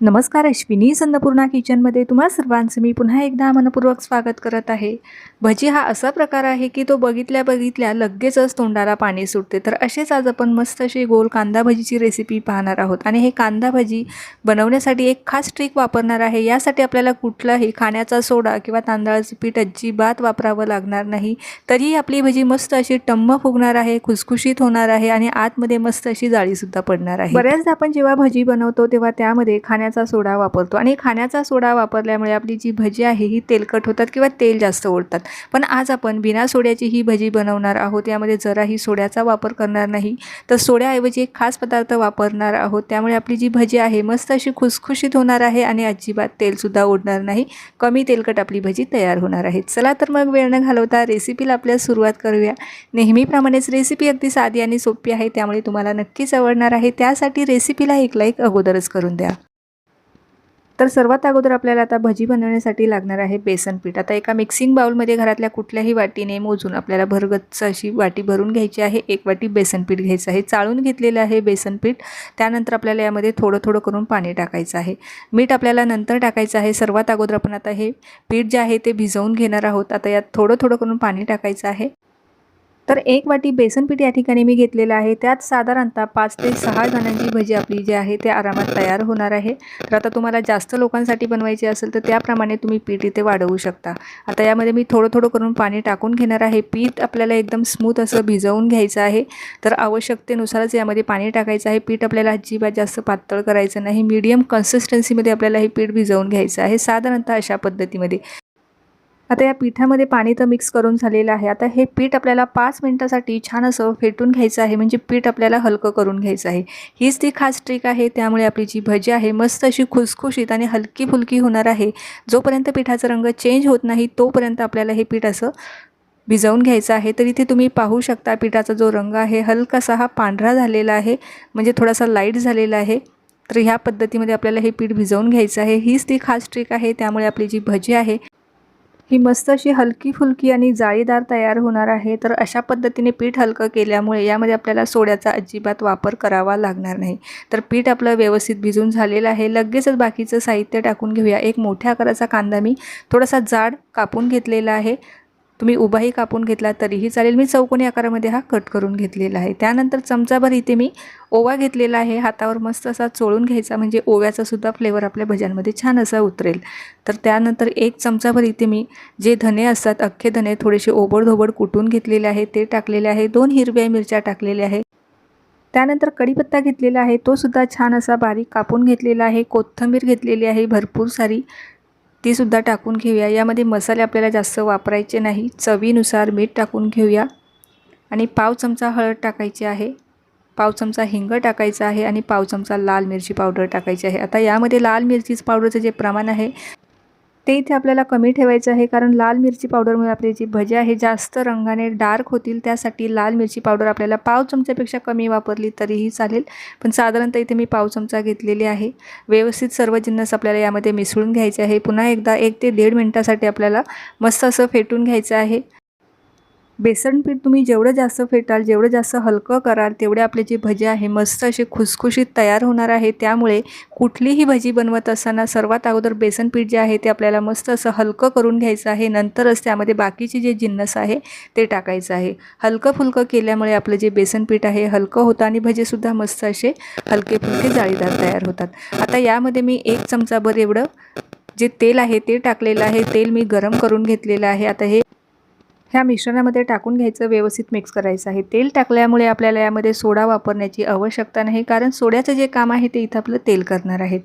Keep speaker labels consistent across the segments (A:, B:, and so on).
A: नमस्कार अश्विनी संदपूर्णा किचनमध्ये तुम्हा सर्वांचं मी पुन्हा एकदा मनपूर्वक स्वागत करत आहे. भजी हा असा प्रकार आहे की तो बघितल्या बघितल्या लगेचच तोंडाला पाणी सुटते. तर असेच आज आपण मस्त अशी गोल कांदा भजीची रेसिपी पाहणार आहोत. आणि हे कांदा भजी बनवण्यासाठी एक खास ट्रिक वापरणार आहे. यासाठी आपल्याला कुठलाही खाण्याचा सोडा किंवा तांदळाचं पीठ अजिबात वापरावं लागणार नाही. तरीही आपली भजी मस्त अशी टम्म फुगणार आहे खुसखुशीत होणार आहे आणि आतमध्ये मस्त अशी जाळीसुद्धा पडणार आहे. बऱ्याचदा आपण जेव्हा भजी बनवतो तेव्हा त्यामध्ये खाण्या खाण्याचा सोडा वापरतो. आणि खाण्याचा सोडा वापरल्यामुळे आपली जी भजी आहे ही तेलकट होतात किंवा तेल जास्त ओढतात. पण आज आपण बिना सोड्याची ही भजी बनवणार आहोत. यामध्ये जराही सोड्याचा वापर करणार नाही. तर सोड्याऐवजी एक खास पदार्थ वापरणार आहोत. त्यामुळे आपली जी भजी आहे मस्त अशी खुसखुशीत होणार आहे आणि अजिबात तेलसुद्धा ओढणार नाही. कमी तेलकट आपली भजी तयार होणार आहे. चला तर मग वेळ न घालवता रेसिपीला आपल्या सुरुवात करूया. नेहमीप्रमाणेच रेसिपी अगदी साधी आणि सोपी आहे. त्यामुळे तुम्हाला नक्कीच आवडणार आहे. त्यासाठी रेसिपीला एक लाईक अगोदरच करून द्या. तर सर्वात अगोदर आपल्याला आता भजी बनवण्यासाठी लागणार आहे बेसन पीठ. आता एका मिक्सिंग बाउलमध्ये घरातल्या कुठल्याही वाटीने मोजून आपल्याला भरगच्च अशी वाटी भरून घ्यायची आहे. एक वाटी बेसन पीठ घ्यायचं आहे. चाळून घेतलेलं आहे बेसन पीठ. त्यानंतर आपल्याला यामध्ये थोडं थोडं करून पाणी टाकायचं आहे. मीठ आपल्याला नंतर टाकायचं आहे. सर्वात अगोदर आपण आता हे पीठ जे आहे ते भिजवून घेणार आहोत. आता यात थोडं थोडं करून पाणी टाकायचं आहे. तर एक वाटी बेसन पीठ या ठिकाणी मी घेतलेलं आहे. त्यात साधारणतः पाच ते सहा जणांची भजी आपली जी आहे ते आरामात तयार होणार आहे. तर आता तुम्हाला जास्त लोकांसाठी बनवायची असेल तर त्याप्रमाणे तुम्ही पीठ इथे वाढवू शकता. आता यामध्ये मी थोडं थोडं करून पाणी टाकून घेणार आहे. पीठ आपल्याला एकदम स्मूथ असं भिजवून घ्यायचं आहे. तर आवश्यकतेनुसारच यामध्ये पाणी टाकायचं आहे. पीठ आपल्याला अजिबात जास्त पातळ करायचं नाही. मीडियम कन्सिस्टन्सीमध्ये आपल्याला हे पीठ भिजवून घ्यायचं आहे. साधारणतः अशा पद्धतीमध्ये. आता या पिठामध्ये पाणी तर मिक्स करून झालेलं आहे. आता हे पीठ आपल्याला पाच मिनटासाठी छान असं फेटून घ्यायचं आहे. म्हणजे पीठ आपल्याला हलकं करून घ्यायचं आहे. हीच ती खास ट्रिक आहे. त्यामुळे आपली जी भजी आहे मस्त अशी खुसखुशीत आणि हलकी फुलकी होणार आहे. जोपर्यंत पिठाचा रंग चेंज होत नाही तोपर्यंत आपल्याला हे पीठ असं भिजवून घ्यायचं आहे. तर इथे तुम्ही पाहू शकता पिठाचा जो रंग आहे हलकासा हा पांढरा झालेला आहे. म्हणजे थोडासा लाइट झालेला आहे. तर ह्या पद्धतीमध्ये आपल्याला हे पीठ भिजवून घ्यायचं आहे. हीच ती खास ट्रिक आहे. त्यामुळे आपली जी भजी आहे ही मस्त अशी हलकी फुलकी आणि जाळीदार तयार होणार आहे. तर अशा पद्धतीने पीठ हलकं केल्यामुळे यामध्ये आपल्याला सोड्याचा अजिबात वापर करावा लागणार नाही. तर पीठ आपलं व्यवस्थित भिजून झालेलं आहे. लगेचच बाकीचं साहित्य टाकून घेऊया. एक मोठ्या आकाराचा कांदा मी थोडासा जाड कापून घेतलेला आहे. तुम्ही उभाही कापून घेतला तरीही चालेल. मी चौकोनी आकारामध्ये हा कट करून घेतलेला आहे. त्यानंतर चमचाभर इथे मी ओवा घेतलेला आहे. हातावर मस्त असा चोळून घ्यायचा म्हणजे ओव्याचा सुद्धा फ्लेवर आपल्या भज्यांमध्ये छान असा उतरेल. तर त्यानंतर एक चमचाभर इथे मी जे धने असतात अख्खे धने थोडेसे ओबडधोबड कुटून घेतलेले आहे ते टाकलेले आहे. दोन हिरव्या मिरच्या टाकलेल्या आहे त्यानंतर कढीपत्ता घेतलेला आहे. तो सुद्धा छान असा बारीक कापून घेतलेला आहे. कोथिंबीर घेतलेली आहे. भरपूर सारी तीसुद्धा टाकून घेऊया. यामध्ये मसाले आपल्याला जास्त वापरायचे नाही. चवीनुसार मीठ टाकून घेऊया. आणि पाव चमचा हळद टाकायची आहे. पाव चमचा हिंग टाकायचा आहे आणि पाव चमचा लाल मिरची पावडर टाकायची आहे. आता यामध्ये लाल मिरचीच पावडरचं जे प्रमाण आहे ते इथे आपल्याला कमी ठेवायचं आहे कारण लाल मिरची पावडरमुळे आपली जी भजी आहे जास्त रंगाने डार्क होतील त्यासाठी लाल मिरची पावडर आपल्याला पाव चमच्यापेक्षा कमी वापरली तरीही चालेल. पण साधारणतः इथे मी पाव चमचा घेतलेली आहे. व्यवस्थित सर्व जिन्नस आपल्याला यामध्ये मिसळून घ्यायचे आहे. पुन्हा एकदा एक ते दीड मिनटासाठी आपल्याला मस्त असं फेटून घ्यायचं आहे. बेसन पीठ तुम्ही जेवढं जास्त फेटाल जेवढं जास्त हलकं कराल तेवढे आपले जे भजी आहे मस्त असे खुसखुशीत तयार होणार आहे. त्यामुळे कुठलीही भजी बनवत असताना सर्वात अगोदर बेसन पीठ जे आहे ते आपल्याला मस्त असं हलकं करून घ्यायचं आहे. नंतरच त्यामध्ये बाकीचे जे जिन्नस आहे ते टाकायचं आहे. हलकं फुलकं केल्यामुळे आपलं जे बेसन पीठ आहे हलकं होतं आणि भजीसुद्धा मस्त असे हलके फुलके जाळीदार तयार होतात. आता यामध्ये मी एक चमचाभर एवढं जे तेल आहे ते टाकलेलं आहे. तेल मी गरम करून घेतलेलं आहे. आता हे ह्या मिश्रणामध्ये टाकून घ्यायचं व्यवस्थित मिक्स करायचं आहे. तेल टाकल्यामुळे आपल्याला यामध्ये सोडा वापरण्याची आवश्यकता नाही कारण सोड्याचं जे काम आहे ते इथं आपलं तेल करणार आहेत.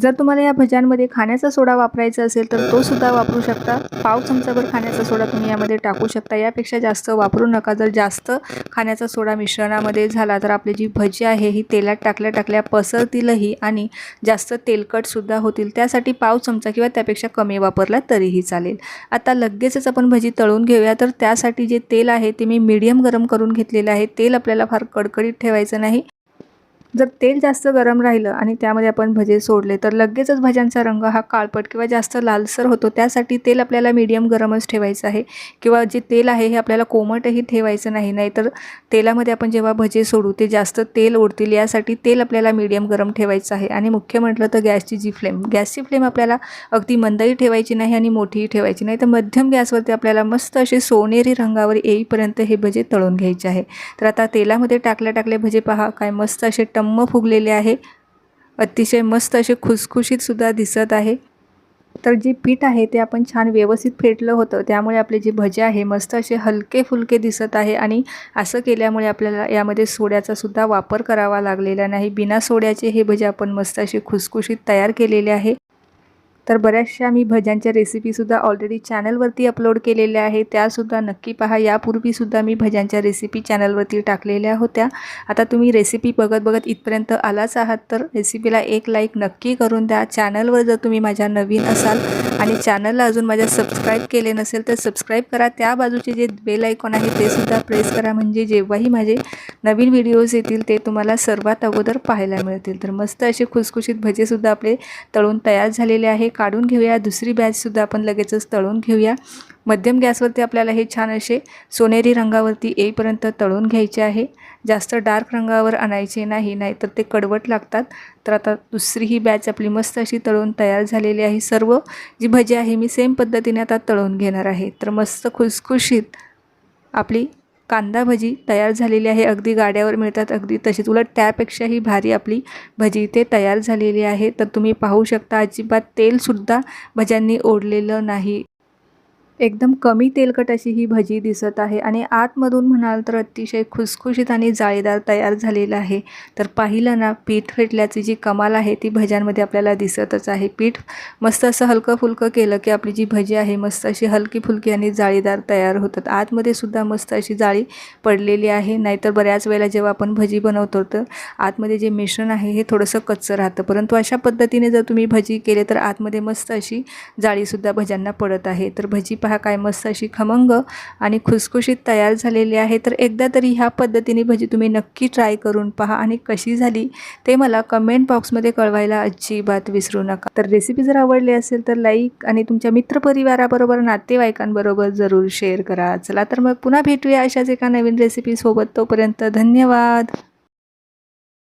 A: जर तुम्हाला या भज्यांमध्ये खाण्याचा सोडा वापरायचा असेल तर तो सुद्धा वापरू शकता. पाव चमचाभर खाण्याचा सोडा तुम्ही यामध्ये टाकू शकता. यापेक्षा जास्त वापरू नका. जर जास्त खाण्याचा सोडा मिश्रणामध्ये झाला तर आपली जी भजी आहे ही तेलात टाकल्या टाकल्या पसरतीलही आणि जास्त तेलकटसुद्धा होतील. त्यासाठी पाव चमचा किंवा त्यापेक्षा कमी वापरला तरीही चालेल. आता लगेचच आपण भजी तळून घेऊया. तर त्यासाठी जे तेल आहे ते मी मीडियम गरम करून घेतलेलं आहे. तेल आपल्याला फार कडकडीत ठेवायचं नाही. जर तेल जास्त गरम राहिलं आणि त्यामध्ये आपण भजे सोडले तर लगेचच भज्यांचा रंग हा काळपट किंवा जास्त लालसर होतो. त्यासाठी तेल आपल्याला मीडियम गरमच ठेवायचं आहे किंवा जे तेल आहे हे आपल्याला कोमटही ठेवायचं नाही. नाहीतर तेलामध्ये आपण जेव्हा भजे सोडू ते जास्त तेल ओढतील. यासाठी तेल आपल्याला मीडियम गरम ठेवायचं आहे. आणि मुख्य म्हटलं तर गॅसची जी फ्लेम. गॅसची फ्लेम आपल्याला अगदी मंदही ठेवायची नाही आणि मोठीही ठेवायची नाही. तर मध्यम गॅसवरती आपल्याला मस्त असे सोनेरी रंगावर येईपर्यंत हे भजे तळून घ्यायचे आहे. तर आता तेलामध्ये टाकल्या टाकले भजे पहा काय मस्त असे टम्म फुगलेले आहे. अतिशय मस्त असे खुसखुशीतसुद्धा दिसत आहे. तर जे पीठ आहे ते आपण छान व्यवस्थित फेटलं होतं. त्यामुळे आपले जे भजे आहे मस्त असे हलके फुलके दिसत आहे आणि असं केल्यामुळे आपल्याला यामध्ये सोड्याचा सुद्धा वापर करावा लागलेला नाही. बिना सोड्याचे हे भजे आपण मस्त असे खुसखुशीत तयार केलेले आहे. तर बऱ्याचशा मी भज्यांच्या रेसिपीसुद्धा ऑलरेडी चॅनलवरती अपलोड केलेल्या आहे त्यासुद्धा नक्की पहा. यापूर्वीसुद्धा मी भज्यांच्या रेसिपी चॅनलवरती टाकलेल्या होत्या. आता तुम्ही रेसिपी बघत बघत इथपर्यंत आलाच आहात तर रेसिपीला एक लाईक नक्की करून द्या. चॅनलवर जर तुम्ही माझ्या नवीन असाल आणि चॅनलला अजून माझ्या सबस्क्राईब केले नसेल तर सबस्क्राईब करा. त्या बाजूचे जे बेल आयकॉन आहे ते सुद्धा प्रेस करा. म्हणजे जेव्हाही माझे नवीन व्हिडिओज येतील ते तुम्हाला सर्वात अगोदर पाहायला मिळतील. तर मस्त असे खुसखुशीत भजेसुद्धा आपले तळून तयार झालेले आहे. काढून घेऊया. दुसरी बॅचसुद्धा आपण लगेचच तळून घेऊया. मध्यम गॅसवरती आपल्याला हे छान असे सोनेरी रंगावरती येईपर्यंत तळून घ्यायचे आहे. जास्त डार्क रंगावर आणायचे नाही नाहीतर ते कडवट लागतात. तर आता दुसरी ही बॅच आपली मस्त अशी तळून तयार झालेली आहे. सर्व जी भजी आहे मी सेम पद्धतीने आता तळून घेणार आहे. तर मस्त खुसखुशीत आपली कांदा भजी तयार झालेली आहे. अगदी गाड्यावर मिळतात. अगदी तशीच उलट त्यापेक्षाही भारी आपली भजी इथे तयार झालेली आहे. तर तुम्ही पाहू शकता अजिबात तेलसुद्धा भज्यांनी ओढलेलं नाही. एकदम कमी तेलकट अशी ही भजी दिसत आहे आणि आतमधून म्हणाल तर अतिशय खुसखुशीत आणि जाळीदार तयार झालेलं आहे. तर पाहिलं ना पीठ फेटल्याची जी कमाल आहे ती भज्यांमध्ये आपल्याला दिसतच आहे. पीठ मस्त असं हलकं फुलकं केलं की आपली जी भजी आहे मस्त अशी हलकी फुलकी आणि जाळीदार तयार होतात. आतमध्ये सुद्धा मस्त अशी जाळी पडलेली आहे. नाहीतर बऱ्याच वेळेला जेव्हा आपण भजी बनवतो तर आतमध्ये जे मिश्रण आहे हे थोडंसं कच्चं राहतं. परंतु अशा पद्धतीने जर तुम्ही भजी केले तर आतमध्ये मस्त अशी जाळीसुद्धा भज्यांना पडत आहे. तर भजी पहा काय मस्त अशी खमंग आणि खुसखुशीत तयार झालेली आहे. तर एकदा तरी ह्या पद्धतीने भजी तुम्ही नक्की ट्राय करून पहा आणि कशी झाली ते मला कमेंट बॉक्समध्ये कळवायला अजिबात विसरू नका. तर रेसिपी जर आवडली असेल तर लाईक आणि तुमच्या मित्रपरिवाराबरोबर नातेवाईकांबरोबर जरूर शेअर करा. चला तर मग पुन्हा भेटूया अशाच एका नवीन रेसिपीसोबत तोपर्यंत धन्यवाद.